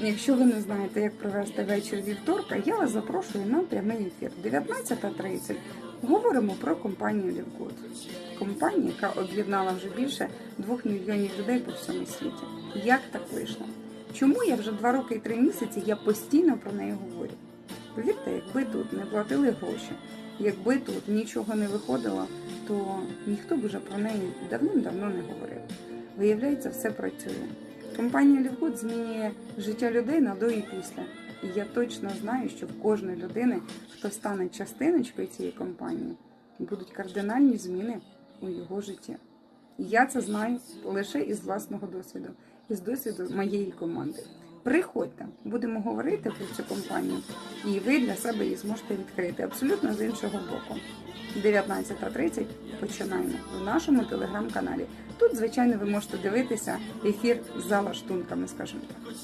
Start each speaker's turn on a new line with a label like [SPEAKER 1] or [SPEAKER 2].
[SPEAKER 1] Якщо ви не знаєте, як провести вечір вівторка, я вас запрошую на прямий ефір. 19.30. Говоримо про компанію Лівгуд. Компанію, яка об'єднала вже більше двох мільйонів людей по всьому світі. Як так вийшло? Чому я вже два роки і три місяці я постійно про неї говорю? Повірте, якби тут не платили гроші, якби тут нічого не виходило, то ніхто б вже про неї давним-давно не говорив. Виявляється, все працює. Компанія Лівгуд змінює життя людей на до і після. І я точно знаю, що в кожної людини, хто стане частиночкою цієї компанії, будуть кардинальні зміни у його житті. Я це знаю лише із власного досвіду, із досвіду моєї команди. Приходьте, будемо говорити про цю компанію, і ви для себе її зможете відкрити абсолютно з іншого боку. 19.30 починаємо в нашому телеграм-каналі. Тут, звичайно, ви можете дивитися ефір за лаштунками, скажімо так.